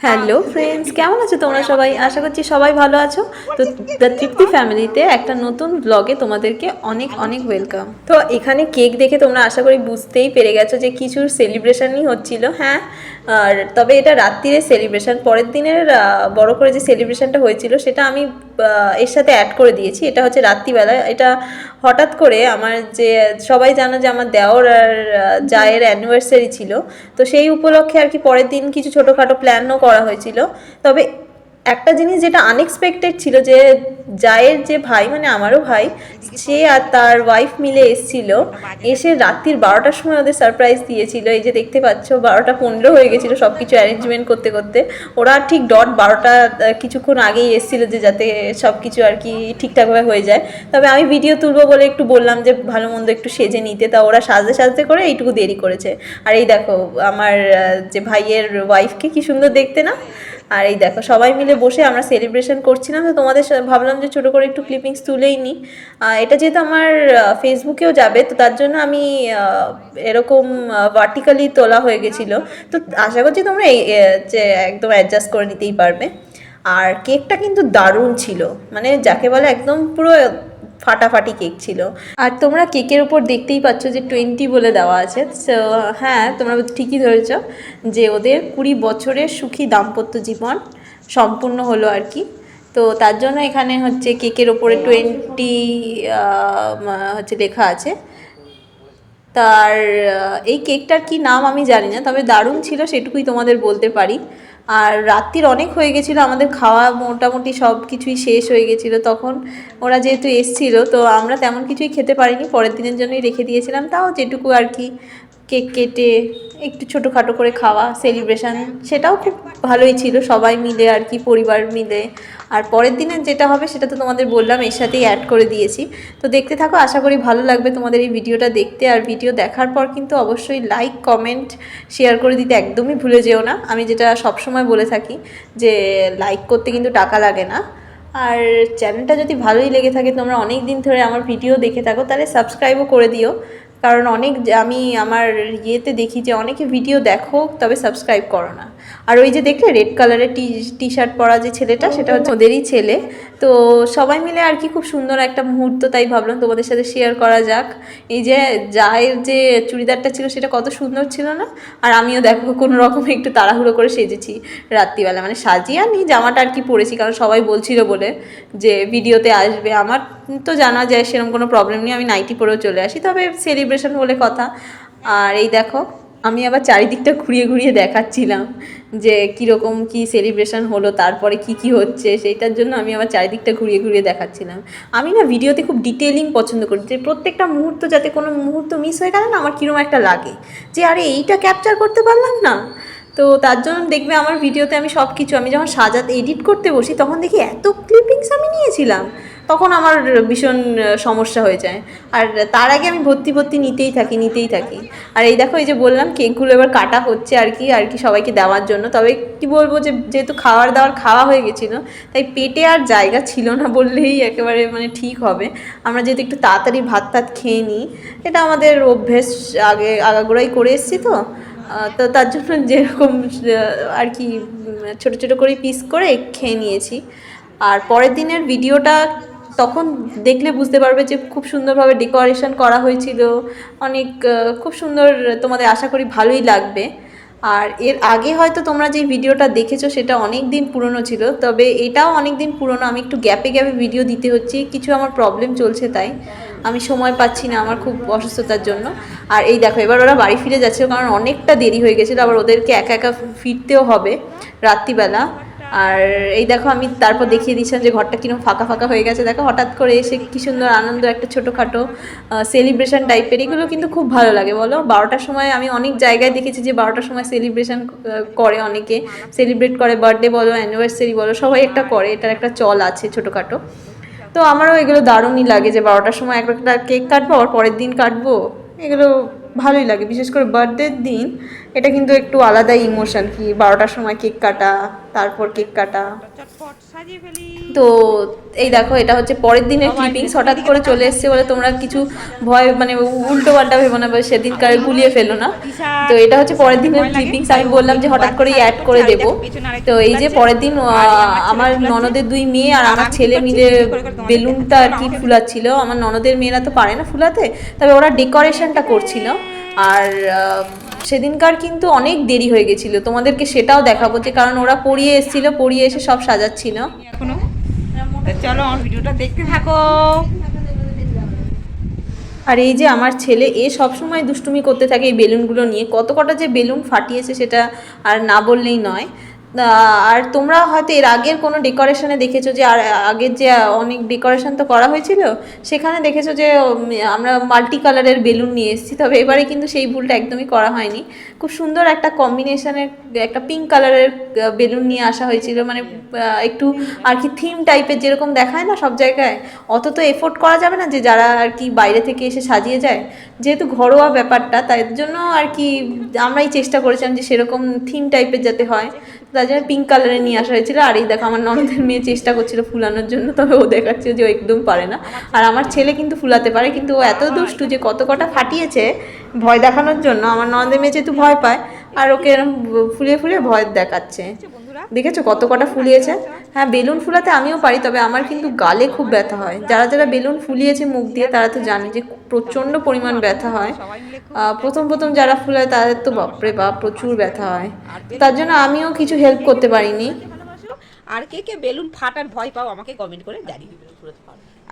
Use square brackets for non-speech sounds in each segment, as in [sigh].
Hello friends কেমন আছো তোমরা সবাই? আশা করছি সবাই ভালো আছো। তো দ্য তৃপ্তি ফ্যামিলিতে একটা নতুন ব্লগে তোমাদেরকে অনেক অনেক ওয়েলকাম তো এখানে কেক দেখে তোমরা আশা করি বুঝতেই পেরে গেছো যে কিছুর সেলিব্রেশনই হচ্ছিল হ্যাঁ? আর তবে এটা রাত্রিরে সেলিব্রেশন পরের দিনের বড় করে যে সেলিব্রেশনটা হয়েছিল সেটা আমি এর সাথে অ্যাড করে দিয়েছি। এটা হচ্ছে রাত্রিবেলা। এটা হঠাৎ করে আমার যে, সবাই জানো যে আমার দেওর আর জায়ের অ্যানিভার্সারি ছিল। তো সেই উপলক্ষে আর কি পরের দিন কিছু ছোটোখাটো প্ল্যানও করা হয়েছিল। তবে একটা জিনিস যেটা আনএক্সপেক্টেড ছিল যে জায়ের যে ভাই মানে আমারও ভাই, সে আর তার ওয়াইফ মিলে এসেছিল। এসে রাত্রির বারোটার সময় ওদের সারপ্রাইজ দিয়েছিল। এই যে দেখতে পাচ্ছ, বারোটা পনেরো হয়ে গেছিল সব কিছু অ্যারেঞ্জমেন্ট করতে করতে। ওরা ঠিক ডট বারোটা কিছুক্ষণ আগেই এসেছিল যে যাতে সব কিছু আর কি ঠিকঠাকভাবে হয়ে যায়। তবে আমি ভিডিও তুলবো বলে একটু বললাম যে ভালো মন্দ একটু সেজে নিতে। তা ওরা সাজতে সাজতে করে এইটুকু দেরি করেছে। আর এই দেখো, আমার যে ভাইয়ের ওয়াইফকে কি সুন্দর দেখতে না? আর এই দেখো, সবাই মিলে বসে আমরা সেলিব্রেশন করছিলাম, তো তোমাদের ভাবলাম যে ছোটো করে একটু ক্লিপিংস তুলেই নিই এটা যেহেতু আমার ফেসবুকেও যাবে, তো তার জন্য আমি এরকম ভার্টিক্যালি তোলা হয়ে গেছিল। তো আশা করছি তোমরা এই যে একদম অ্যাডজাস্ট করে নিতেই পারবে। আর কেকটা কিন্তু দারুণ ছিল। মানে যাকে বলে একদম পুরো ফাটাফাটি কেক ছিল। আর তোমরা কেকের উপর দেখতেই পাচ্ছ যে টোয়েন্টি বলে দেওয়া আছে। তো হ্যাঁ তোমরা ঠিকই ধরেছ যে ওদের কুড়ি বছরের সুখী দাম্পত্য জীবন সম্পূর্ণ হলো আর কি। তো তার জন্য এখানে হচ্ছে কেকের ওপরে টোয়েন্টি হচ্ছে লেখা আছে। তার এই কেকটার কি নাম আমি জানি না, তবে দারুণ ছিল, সেটুকুই তোমাদের বলতে পারি। আর রাত্রির অনেক হয়ে গেছিল, আমাদের খাওয়া মোটামুটি সব কিছুই শেষ হয়ে গেছিল তখন। ওরা যেহেতু এসছিল, তো আমরা তেমন কিছুই খেতে পারিনি, পরের দিনের জন্যই রেখে দিয়েছিলাম, তাও যেটুকু আর কি। কেক কেটে, একটু ছোটোখাটো করে খাওয়া সেলিব্রেশান সেটাও খুব ভালোই ছিল, সবাই মিলে আর কি, পরিবার মিলে। আর পরের দিনে যেটা হবে সেটা তো তোমাদের বললাম, এর সাথেই অ্যাড করে দিয়েছি। তো দেখতে থাকো, আশা করি ভালো লাগবে তোমাদের এই ভিডিওটা দেখতে। আর ভিডিও দেখার পর কিন্তু অবশ্যই লাইক কমেন্ট শেয়ার করে দিতে একদমই ভুলে যেও না। আমি যেটা সবসময় বলে থাকি যে লাইক করতে কিন্তু টাকা লাগে না। আর চ্যানেলটা যদি ভালোই লেগে থাকে, তোমরা অনেক দিন ধরে আমার ভিডিও দেখে থাকো, তাহলে সাবস্ক্রাইবও করে দিও। কারণ অনেক আমি আমার ইয়েতে দেখি যে অনেকে ভিডিও দেখো তবে সাবস্ক্রাইব করো না। আর ওই যে দেখলে রেড কালারের টি টি শার্ট পরা যে ছেলেটা, সেটা হচ্ছে ওদেরই ছেলে। তো সবাই মিলে আর কি খুব সুন্দর একটা মুহূর্ত তাই ভাবলাম তোমাদের সাথে শেয়ার করা যাক। এই যে জায়ের যে চুড়িদারটা ছিল, সেটা কত সুন্দর ছিল না? আর আমিও দেখো কোনো রকম একটু তাড়াহুড়ো করে সেজেছি রাত্রিবেলা। মানে সাজিয়ে আনি জামাটা আর কি পরেছি, কারণ সবাই বলছিল বলে যে ভিডিওতে আসবে। আমার তো জানা যায় সেরকম কোনো প্রবলেম নেই, আমি নাইটি পরেও চলে আসি। তবে সেলিব্রেশন বলে কথা। আর এই দেখো আমি আবার চারিদিকটা ঘুরিয়ে ঘুরিয়ে দেখাচ্ছিলাম যে কীরকম কি সেলিব্রেশন হলো, তারপরে কি কি হচ্ছে, সেইটার জন্য আমি আবার চারিদিকটা ঘুরিয়ে ঘুরিয়ে দেখাচ্ছিলাম। আমি না ভিডিওতে খুব ডিটেলিং পছন্দ করি, যে প্রত্যেকটা মুহূর্ত যাতে কোনো মুহূর্ত মিস হয়ে গেলে না আমার কীরকম একটা লাগে। যে আরে এইটা ক্যাপচার করতে পারলাম না। তো তার জন্য দেখবে আমার ভিডিওতে আমি সব কিছু আমি যখন সাজাতে এডিট করতে বসি, তখন দেখি এত ক্লিপিংস আমি নিয়েছিলাম। তখন আমার ভীষণ সমস্যা হয়ে যায়। আর তার আগে আমি ভর্তি ভর্তি নিতেই থাকি নিতেই থাকি। আর এই দেখো, এই যে বললাম, কেকগুলো এবার কাটা হচ্ছে আর কি আর কি সবাইকে দেওয়ার জন্য। তবে কি বলব যে, যেহেতু খাওয়ার দাওয়ার খাওয়া হয়ে গেছিল, তাই পেটে আর জায়গা ছিল না বললেই একেবারে মানে ঠিক হবে। আমরা যেহেতু একটু তাড়াতাড়ি ভাত টাত খেয়ে নিই, এটা আমাদের অভ্যেস আগে আগাগোড়াই করে এসেছি তো। তো তার জন্য যেরকম আর কি, ছোট ছোট করে পিস করে খেয়ে নিয়েছি। আর পরের দিনের ভিডিওটা তখন দেখলে বুঝতে পারবে যে খুব সুন্দরভাবে ডেকোরেশন করা হয়েছিল। অনেক খুব সুন্দর তোমাদের আশা করি ভালোই লাগবে। আর এর আগে হয়তো তোমরা যে ভিডিওটা দেখেছ সেটা অনেক দিন পুরনো ছিল, তবে এটাও অনেক দিন পুরনো। আমি একটু গ্যাপে গ্যাপে ভিডিও দিতে হচ্ছে, কিছু আমার প্রবলেম চলছে তাই। আমি সময় পাচ্ছি না আমার খুব অসুস্থতার জন্য। আর এই দেখো, এবার ওরা বাড়ি ফিরে যাচ্ছে কারণ অনেকটা দেরি হয়ে গেছিল, আবার ওদেরকে একা একা ফিরতেও হবে রাত্রিবেলা। আর এই দেখো, আমি তারপর দেখিয়ে দিচ্ছিলাম যে ঘরটা কীরকম ফাঁকা ফাঁকা হয়ে গেছে। দেখো, হঠাৎ করে এসে কি সুন্দর আনন্দ, একটা ছোটোখাটো সেলিব্রেশন টাইপের এগুলো কিন্তু খুব ভালো লাগে, বলো? বারোটার সময় আমি অনেক জায়গায় দেখেছি যে বারোটার সময় সেলিব্রেশন করে অনেকে। সেলিব্রেট করে বার্থডে বলো অ্যানিভার্সারি বলো, সবাই একটা করে, এটার একটা চল আছে ছোটোখাটো। তো আমারও এগুলো দারুণই লাগে যে বারোটার সময় একটা কেক কাটবো আর পরের দিন কাটবো। এগুলো ভালোই লাগে, বিশেষ করে বার্থডের দিন এটা কিন্তু একটু আলাদা ইমোশন কি বারোটার সময় কেক কাটা তারপর কেক কাটা। তো এই দেখো এটা হচ্ছে পরের দিনের ক্লিপিংস হঠাৎ করে চলে এসছে বলে তোমরা কিছু ভয় মানে উল্টো পাল্টা ভেবো না বা সেদিনকার গুলিয়ে ফেলো না। তো এটা হচ্ছে পরের দিনের ক্লিপিংস আমি বললাম যে হঠাৎ করে অ্যাড করে দেব। তো এই যে পরের দিন আমার ননদের দুই মেয়ে আর আমার ছেলে মিলে বেলুনটা আর কি ফুলাচ্ছিল। আমার ননদের মেয়েরা তো পারে না ফুলাতে তবে ওরা ডেকোরেশনটা করছিল। আর সেদিনকার কিন্তু অনেক দেরি হয়ে গেছিল। তোমাদেরকে সেটাও দেখাবো যে কারণ ওরা পড়িয়ে এসেছিল পড়িয়ে এসে সব সাজাচ্ছিল। এখনও? চলো আমার ভিডিওটা দেখতে থাকো। আর এই যে আমার ছেলে এ সবসময় দুষ্টুমি করতে থাকে এই বেলুনগুলো নিয়ে। কত কটা যে বেলুন ফাটিয়েছে সেটা আর না বললেই নয়। আর তোমরা হয়তো এর আগের কোনো ডেকোরেশনে দেখেছ যে, আর আগের যে অনেক ডেকোরেশন তো করা হয়েছিল, সেখানে দেখেছ যে আমরা মাল্টি কালারের বেলুন নিয়ে এসেছি, তবে এবারে কিন্তু সেই ভুলটা একদমই করা হয়নি। খুব সুন্দর একটা কম্বিনেশনের একটা পিঙ্ক কালারের বেলুন নিয়ে আসা হয়েছিল মানে একটু আর কি থিম টাইপের যেরকম দেখায় না সব জায়গায়, অত তো এফোর্ট করা যাবে না যে, যারা আর কি বাইরে থেকে এসে সাজিয়ে যায়। যেহেতু ঘরোয়া ব্যাপারটা, তাই জন্য আর কি আমরাই চেষ্টা করেছিলাম যে, সেরকম থিম টাইপের যাতে হয়। তার জন্য পিঙ্ক কালারে নিয়ে আসা হয়েছিল। আর এই দেখো, আমার ননদের মেয়ে চেষ্টা করছিল ফুলানোর জন্য, তবে ও দেখাচ্ছে যে ও একদম পারে না। আর আমার ছেলে কিন্তু ফুলাতে পারে, কিন্তু ও এত দুষ্টু যে কত কটা ফাটিয়েছে ভয় দেখানোর জন্য। আমার ননদের মেয়ে যেহেতু ভয় পায়, আর ওকে ফুলিয়ে ফুলিয়ে ভয় দেখাচ্ছে। দেখেছ কত কটা ফুলিয়েছে? হ্যাঁ বেলুন ফুলাতে আমিও পারি, তবে আমার কিন্তু গালে খুব ব্যথা হয়। যারা যারা বেলুন ফুলিয়েছে মুখ দিয়ে, তারা তো জানে যে প্রচণ্ড পরিমাণ ব্যথা হয়। প্রথম প্রথম যারা ফুলায়, তাদের তো বাপরে বাপ, প্রচুর ব্যথা হয়। তার জন্য আমিও কিছু হেল্প করতে পারিনি। আর কে কে বেলুন ফাটার ভয় পাও, আমাকে কমেন্ট করে জানিয়ে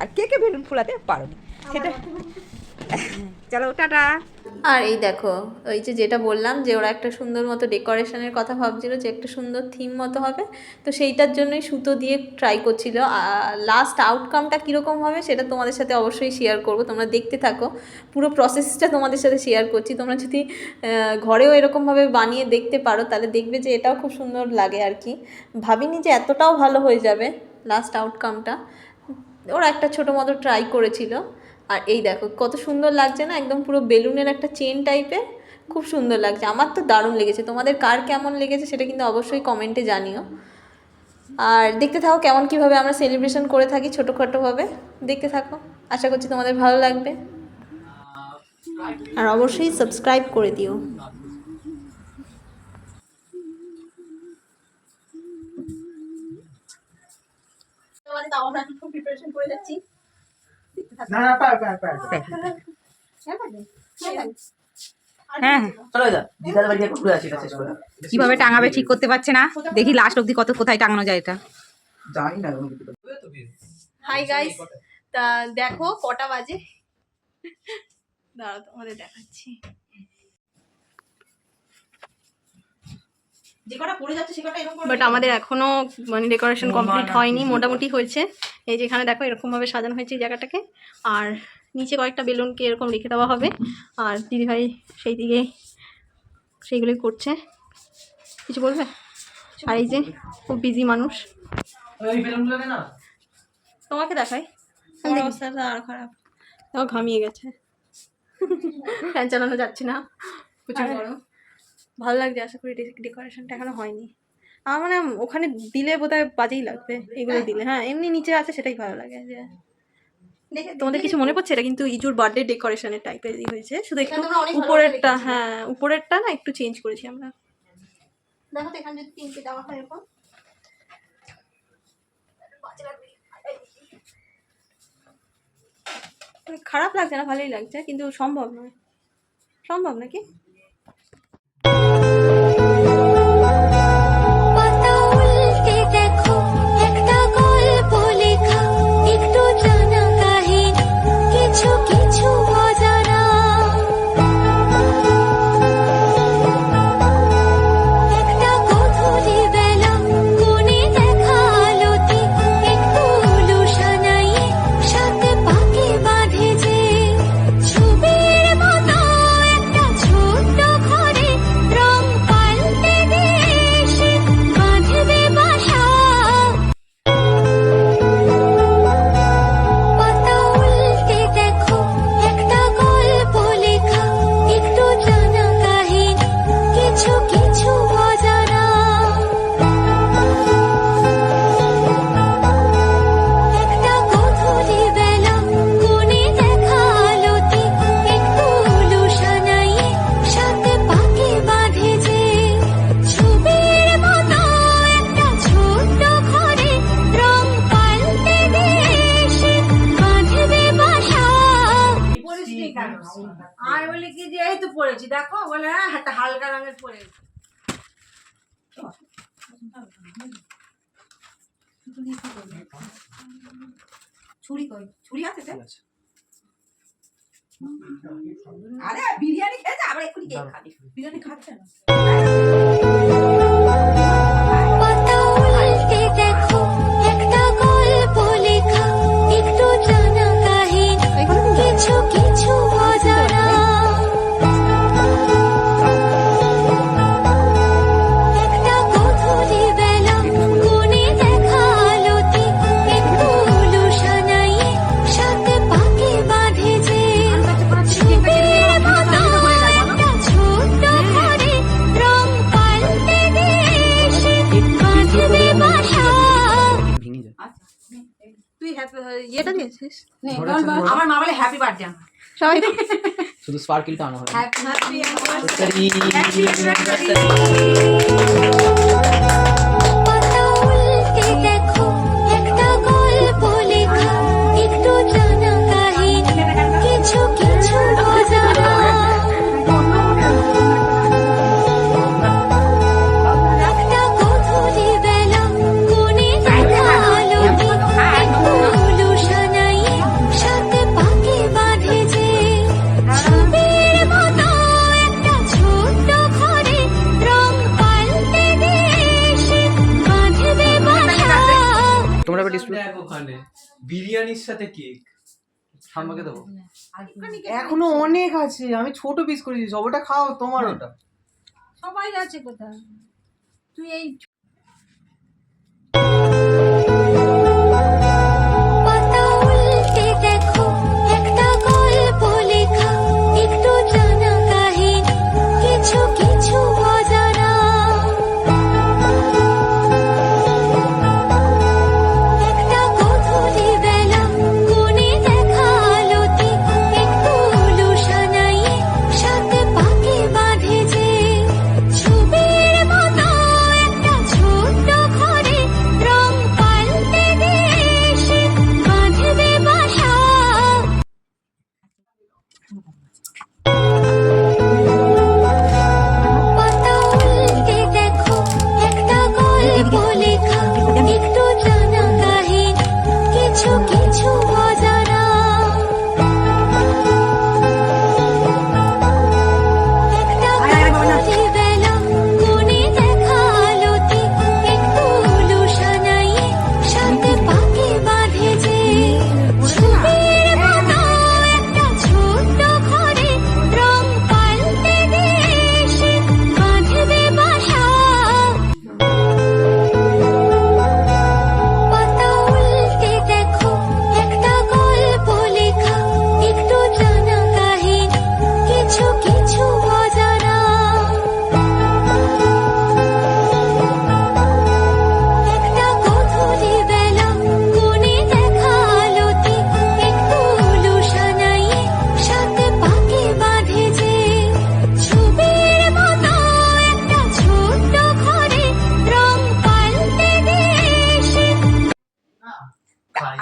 আর কে কে বেলুন ফুলাতে পারোনি? সেটা [laughs] চলো, টাটা। আর এই দেখো, ওই যে যেটা বললাম যে ওরা একটা সুন্দর মতো ডেকোরেশনের কথা ভাবছিল যে একটা সুন্দর থিম মতো হবে। তো সেইটার জন্যই সুতো দিয়ে ট্রাই করছিল। লাস্ট আউটকামটা কীরকম হবে সেটা তোমাদের সাথে অবশ্যই শেয়ার করব। তোমরা দেখতে থাকো। পুরো প্রসেসটা তোমাদের সাথে শেয়ার করছি। তোমরা যদি ঘরেও এরকমভাবে বানিয়ে দেখতে পারো, তাহলে দেখবে যে এটাও খুব সুন্দর লাগে আর কি। ভাবিনি যে এতটাও ভালো হয়ে যাবে লাস্ট আউটকামটা ওরা একটা ছোটো মতো ট্রাই করেছিল। আর এই দেখো, কত সুন্দর লাগছে না? একদম পুরো বেলুনের একটা চেন টাইপের খুব সুন্দর লাগছে। আমার তো দারুণ লেগেছে। তোমাদের কার কেমন লেগেছে সেটা কিন্তু অবশ্যই কমেন্টে জানিও। আর দেখতে থাকো কেমন কীভাবে আমরা সেলিব্রেশন করে থাকি ছোটোখাটোভাবে। দেখতে থাকো। আশা করছি তোমাদের ভালো লাগবে। আর অবশ্যই সাবস্ক্রাইব করে দিও। আমরা প্রিপারেশন করে যাচ্ছি। না না পার পার পার। হ্যাঁ চলো যা দিদার বাড়ি ঘুরে আসি এটা শেষ করে। কীভাবে টাঙাবে ঠিক করতে পারছে না? দেখি লাস্ট অব্দি কত কোথায় টাঙানো যায় এটা। জানি না এখন হাই গাইস তা দেখো কটা বাজে। দাঁড়াও তোমাদের দেখাচ্ছি। বাট আমাদের এখনও মানে ডেকোরেশন কমপ্লিট হয়নি মোটামুটি হয়েছে। এই যেখানে দেখো এরকম ভাবে সাজানো হয়েছে এই জায়গাটাকে। আর নিচে কয়েকটা বেলুনকে এরকম রেখে দেওয়া হবে। আর দিদিভাই সেই দিকে সেইগুলোই করছে। কিছু বলবে? আর এই যে খুব বিজি মানুষ। ওই বেলুনগুলো না? তোমাকে দেখাই। অবস্থাটা আর খারাপ। তাও ঘামিয়ে গেছে। ফ্যান চালানো যাচ্ছে না। প্রচুর গরম। ভালো লাগছে আশা করি ডেকোরেশনটা এখনও হয়নি। আমার মানে ওখানে দিলে বোধহয় বাজেই লাগবে এগুলো দিলে। হ্যাঁ এমনি নিচে আছে সেটাই ভালো লাগে যে তোমাদের কিছু মনে পড়ছে? এটা কিন্তু ইজুর বার্থডে ডেকোরেশনের টাইপের হয়েছে। শুধু একটু উপরেরটা হ্যাঁ উপরেরটা না একটু চেঞ্জ করেছি আমরা। দেখো তো এখানে যদি তিনটে দেওয়া হয় এরকম। খারাপ লাগছে না ভালোই লাগছে কিন্তু সম্ভব নয়। সম্ভব নাকি? আমি বলি কি যে এই তো পড়েছি। দেখো বলে হ্যাঁ একটা হালকা রঙের পরে ছুরি কই? ছুরি আছে আরে বিরিয়ানি খেয়েছে আবার এক্ষুনি কেক খাবি। বিরিয়ানি খাচ্ছে না। তুই হ্যাপি ইয়েটা দিয়েছিস আমার মা বলে হ্যাপি বার্থডে সবাই শুধু স্পার্কেলটা আনা হবে হ্যাপি হ্যাপি ঠাম্মাকে দেবো এখনও অনেক আছে আমি ছোট পিস করেছি সবটা খাও তোমার ওটা। সবাই আছে কোথায় তুই এই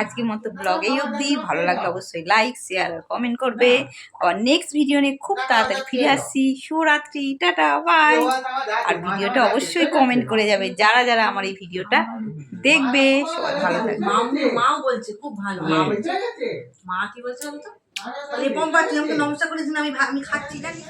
আজকের মতো ব্লগ এই অবধি। ভালো লাগলে অবশ্যই লাইক শেয়ার আর কমেন্ট করবে। আর নেক্সট ভিডিও নিয়ে খুব তাড়াতাড়ি ফিরে আসছি। শুভরাত্রি টাটা বাই আর ভিডিওটা অবশ্যই কমেন্ট করে যাবে। যারা যারা আমার এই ভিডিওটা দেখবে সবাই ভালো থাকবে। মাও বলছে খুব ভালো। মা বলছে মা কি বলছে বলতো? তুই আমাকে নমস্কার করেছিস না আমি আমি খাচ্ছি জানি